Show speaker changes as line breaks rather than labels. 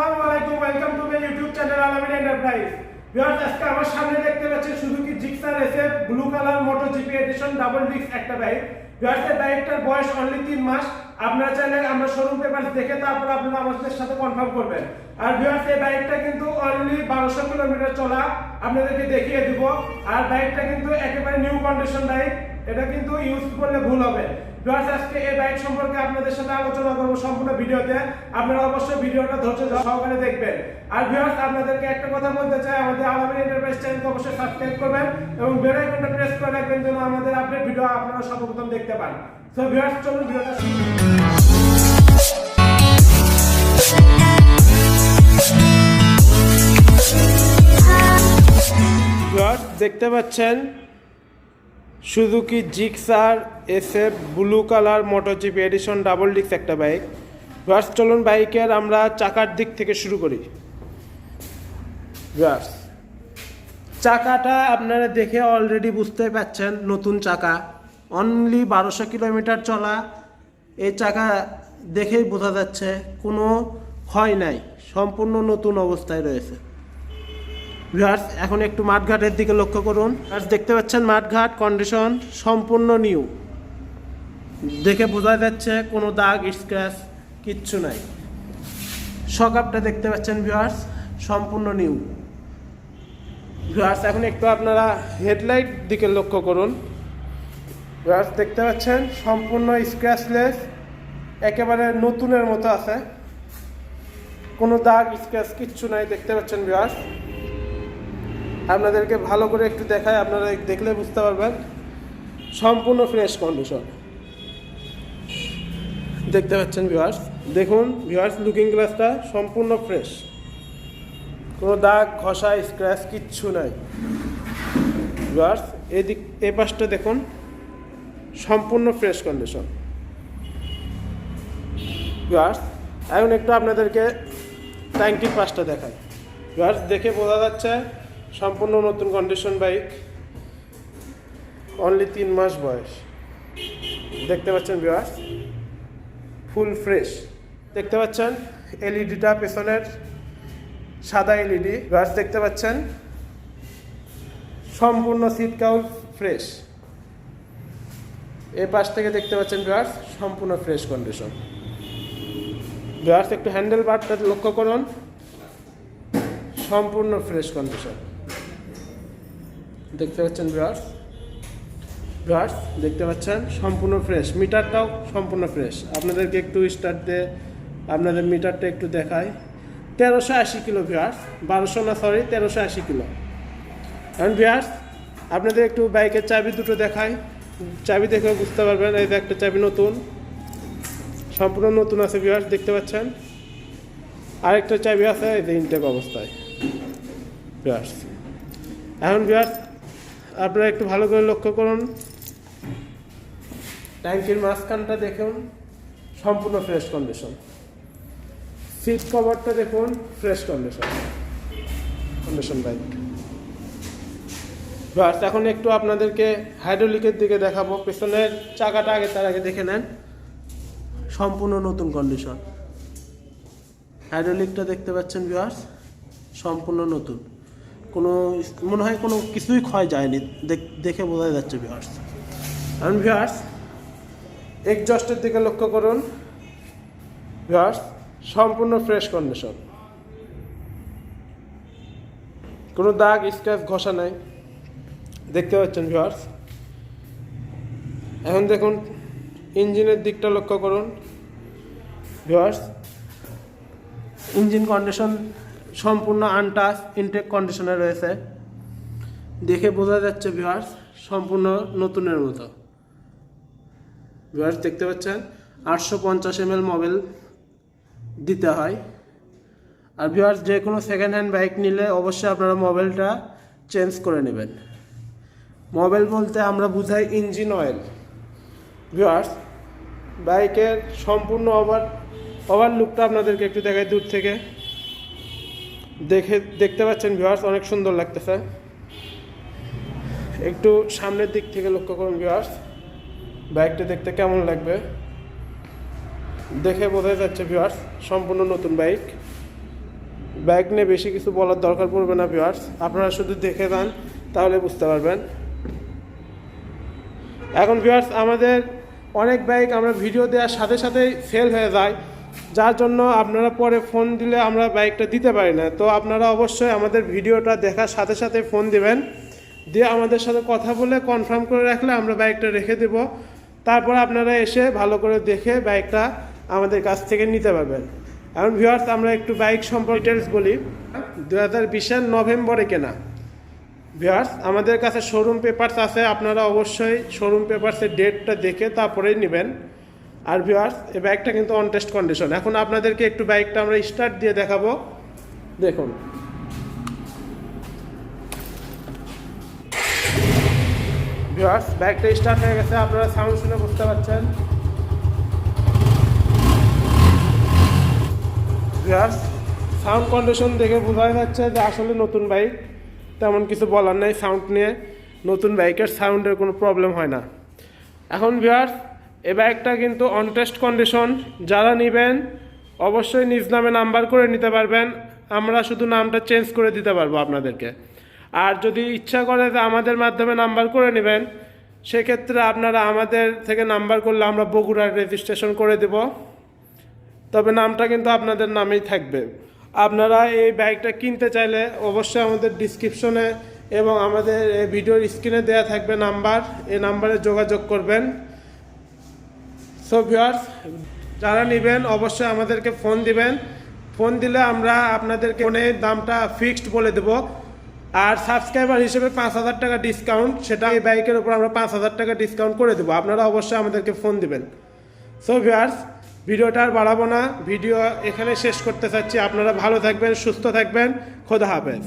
আসসালামু আলাইকুম welcome to YouTube channel Alamin enterprise viewers আমার সামনে দেখতে পাচ্ছেন Suzuki Gixxer SF blue colour MotoGP edition double disc একটা বাইক ভিউয়ার্স এই বাইকটার বয়স অনলি 3 মাস। আপনারা চাইলে আমরা শোরুম পেপারস দেখে তারপর আপনারা আমাদের সাথে কনফার্ম করবেন। আর ভিউয়ার্স এই বাইকটা কিন্তু অনলি 1200 কিলোমিটার চলা। আপনাদেরকে দেখিয়ে দিব। আর বাইকটা কিন্তু একেবারে নিউ কন্ডিশন বাইক এটা কিন্তু ইউজ করলে ভুল হবে। ভিউয়ার্স আজকে এই বাইক সম্পর্কে আপনাদের সাথে আলোচনা করব সম্পূর্ণ ভিডিওতে। আপনারা অবশ্যই ভিডিওটা ধৈর্য সহকারে দেখবেন। আর ভিউয়ার্স আপনাদেরকে একটা কথা বলতে চাই, আমাদের আলামিন এন্টারপ্রাইজ চ্যানেলকে অবশ্যই সাবস্ক্রাইব করবেন এবং বেল আইকনটা প্রেস করে রাখবেন যেন আমাদের আপডেট ভিডিও আপনারা সর্বপ্রথম দেখতে পান। সো ভিউয়ার্স চলুন ভিডিওটা শুরু দেখতে পাচ্ছেন Suzuki Gixxer SF blue colour MotoGP edition double ডিক্স একটা বাইক ভিউয়ার্স চলুন বাইকের আমরা চাকার দিক থেকে শুরু করি। ভিউয়ার্স চাকাটা আপনারা দেখে অলরেডি বুঝতে পাচ্ছেন নতুন চাকা। অনলি বারোশো কিলোমিটার চলা। এই চাকা দেখেই বোঝা যাচ্ছে কোনো ক্ষয় নাই, সম্পূর্ণ নতুন অবস্থায় রয়েছে। ভিউয়ার্স এখন একটু মাঠঘাটের দিকে লক্ষ্য করুন। আর দেখতে পাচ্ছেন মাঠঘাট কন্ডিশন সম্পূর্ণ নিউ দেখে বোঝা যাচ্ছে কোনো দাগ স্ক্র্যাচ কিচ্ছু নাই। সকাপটা দেখতে পাচ্ছেন ভিউয়ার্স সম্পূর্ণ নিউ ভিউয়ার্স এখন একটু আপনারা হেডলাইট দিকে লক্ষ্য করুন। ভিউয়ার্স দেখতে পাচ্ছেন সম্পূর্ণ স্ক্র্যাচলেস একেবারে নতুনের মতো আছে। কোনো দাগ স্ক্র্যাচ কিচ্ছু নাই, দেখতে পাচ্ছেন ভিউয়ার্স আপনাদেরকে ভালো করে একটু দেখায়, আপনারা দেখলে বুঝতে পারবেন। সম্পূর্ণ ফ্রেশ কন্ডিশন দেখতে পাচ্ছেন ভিউয়ার্স দেখুন ভিউয়ার্স লুকিং গ্লাসটা সম্পূর্ণ ফ্রেশ কোনো দাগ, ঘষা স্ক্র্যাচ কিচ্ছু নাই। ভিউয়ার্স এদিক এই পাশটা দেখুন, সম্পূর্ণ ফ্রেশ কন্ডিশন ভিউয়ার্স এখন একটু আপনাদেরকে ট্যাঙ্কির পাশটা দেখাই। ভিউয়ার্স দেখে বোঝা যাচ্ছে সম্পূর্ণ নতুন কন্ডিশন বাইক অনলি তিন মাস বয়স। দেখতে পাচ্ছেন ভিউয়ার্স ফুল ফ্রেশ দেখতে পাচ্ছেন এলইডিটা পেছনের সাদা এলইডি ভিউয়ার্স দেখতে পাচ্ছেন? সম্পূর্ণ কাউল ফ্রেশ এই পাশ থেকে দেখতে পাচ্ছেন ভিউয়ার্স সম্পূর্ণ ফ্রেশ কন্ডিশন ভিউয়ার্স একটু হ্যান্ডেল বারটা লক্ষ্য করুন। সম্পূর্ণ ফ্রেশ কন্ডিশন দেখতে পাচ্ছেন ব্রাশ। ব্রাশ দেখতে পাচ্ছেন, সম্পূর্ণ ফ্রেশ মিটারটাও সম্পূর্ণ ফ্রেশ আপনাদেরকে একটু স্টার্ট দিয়ে আপনাদের মিটারটা একটু দেখাই। তেরোশো আশি কিলো ভিয়ার্স বারোশো না সরি তেরোশো আশি কিলো। এখন ভিয়ার্স আপনাদের একটু বাইকের চাবি দুটো দেখাই। চাবি দেখে বুঝতে পারবেন, এই একটা চাবি নতুন। সম্পূর্ণ নতুন আছে ভিয়ার্স দেখতে পাচ্ছেন। আরেকটা চাবি আছে, এই যে ইনটেক অবস্থায়। ভিউয়ার্স এখন ভিউয়ার্স আপনারা একটু ভালো করে লক্ষ্য করুন। ট্যাঙ্কির মাঝখানটা দেখুন, সম্পূর্ণ ফ্রেশ কন্ডিশন সিট কভারটা দেখুন fresh condition condition bike viewers এখন একটু আপনাদেরকে হাইড্রোলিকের দিকে দেখাবো। পেছনের চাকাটা আগে, তার আগে দেখে নেন। সম্পূর্ণ নতুন কন্ডিশন হাইড্রোলিকটা দেখতে পাচ্ছেন ভিউয়ার্স সম্পূর্ণ নতুন। কোনো, মনে হয় কোনো কিছুই ক্ষয় যায়নি, দেখে বোঝা যাচ্ছে ভিউয়ার্স কারণ ভিউয়ার্স এক্সজস্টের দিকে লক্ষ্য করুন। ভিউয়ার্স সম্পূর্ণ ফ্রেশ কন্ডিশন কোনো দাগ স্ক্র্যাচ ঘষা নাই। দেখতে পাচ্ছেন ভিউয়ার্স এখন দেখুন ইঞ্জিনের দিকটা লক্ষ্য করুন। ভিউয়ার্স ইঞ্জিন কন্ডিশন সম্পূর্ণ আনটাচ ইনটেক কন্ডিশনে রয়েছে। দেখে বোঝা যাচ্ছে ভিওয়ার্স সম্পূর্ণ নতুনের মতো। ভিউয়ার্স দেখতে পাচ্ছেন, আটশো পঞ্চাশ এম মোবাইল দিতে হয়। আর ভিওয়ার্স যে কোনো সেকেন্ড হ্যান্ড বাইক নিলে অবশ্যই আপনারা মোবাইলটা চেঞ্জ করে নেবেন। মোবাইল বলতে আমরা বুঝাই ইঞ্জিন অয়েল ভিওয়ার্স বাইকের সম্পূর্ণ ওভার ওভার লুকটা আপনাদেরকে একটু দেখাই দূর থেকে। দেখে দেখতে পাচ্ছেন ভিউয়ার্স অনেক সুন্দর লাগতেছে। একটু সামনের দিক থেকে লক্ষ্য করুন ভিউয়ার্স বাইকটা দেখতে কেমন লাগবে? দেখে বোঝা যাচ্ছে ভিউয়ার্স সম্পূর্ণ নতুন বাইক বাইক নিয়ে বেশি কিছু বলার দরকার পড়বে না ভিউয়ার্স আপনারা শুধু দেখে যান, তাহলে বুঝতে পারবেন। এখন ভিউয়ার্স আমাদের অনেক বাইক আমরা ভিডিও দেওয়ার সাথে সাথেই সেল হয়ে যায়। যার জন্য আপনারা পরে ফোন দিলে আমরা বাইকটা দিতে পারি না। তো আপনারা অবশ্যই আমাদের ভিডিওটা দেখার সাথে সাথে ফোন দিবেন। দিয়ে আমাদের সাথে কথা বলে কনফার্ম করে রাখলে আমরা বাইকটা রেখে দেব। তারপর আপনারা এসে ভালো করে দেখে বাইকটা আমাদের কাছ থেকে নিতে পারবেন। এখন ভিউয়ার্স আমরা একটু বাইক সম্পর্কে ডিটেলস বলি। দু হাজার বিশের নভেম্বরে কেনা। ভিউয়ার্স আমাদের কাছে শোরুম পেপারস আছে। আপনারা অবশ্যই শোরুম পেপারসের ডেটটা দেখে তারপরেই নেবেন। আর ভিওয়ার্স এই বাইকটা কিন্তু অন টেস্ট কন্ডিশন এখন আপনাদেরকে একটু বাইকটা আমরা স্টার্ট দিয়ে দেখাবো। দেখুন। ভিওয়ার্স বাইকটা স্টার্ট হয়ে গেছে, আপনারা সাউন্ড শুনে বুঝতে পারছেন। ভিউয়ার্স সাউন্ড কন্ডিশন দেখে বোঝা যাচ্ছে যে আসলে নতুন বাইক তেমন কিছু বলার নেই সাউন্ড নিয়ে। নতুন বাইকের সাউন্ডের কোনো প্রবলেম হয় না। এখন ভিউয়ার্স এই ব্যাগটা কিন্তু অন টেস্ট কন্ডিশন যারা নেবেন, অবশ্যই নিজ নামে নাম্বার করে নিতে পারবেন। আমরা শুধু নামটা চেঞ্জ করে দিতে পারব আপনাদেরকে। আর যদি ইচ্ছা করে যে আমাদের মাধ্যমে নাম্বার করে নেবেন, সেক্ষেত্রে আপনারা আমাদের থেকে নাম্বার করলে আমরা বগুড়ার রেজিস্ট্রেশন করে দেব। তবে নামটা কিন্তু আপনাদের নামেই থাকবে। আপনারা এই ব্যাগটা কিনতে চাইলে অবশ্যই আমাদের ডিসক্রিপশনে এবং আমাদের ভিডিওর স্ক্রিনে দেওয়া থাকবে নাম্বার এই নাম্বারে যোগাযোগ করবেন। সো ভিউয়ার্স যারা নেবেন, অবশ্যই আমাদেরকে ফোন দিবেন। ফোন দিলে আমরা আপনাদেরকে ফোনের দামটা ফিক্সড বলে দেব। আর সাবস্ক্রাইবার হিসেবে পাঁচ হাজার টাকা ডিসকাউন্ট সেটা এই বাইকের উপর আমরা পাঁচ হাজার টাকা ডিসকাউন্ট করে দেবো। আপনারা অবশ্যই আমাদেরকে ফোন দিবেন। সো ভিউয়ার্স ভিডিওটা আর বাড়াবো না। ভিডিও এখানে শেষ করতে চাচ্ছি। আপনারা ভালো থাকবেন, সুস্থ থাকবেন। খোদা হাফেজ।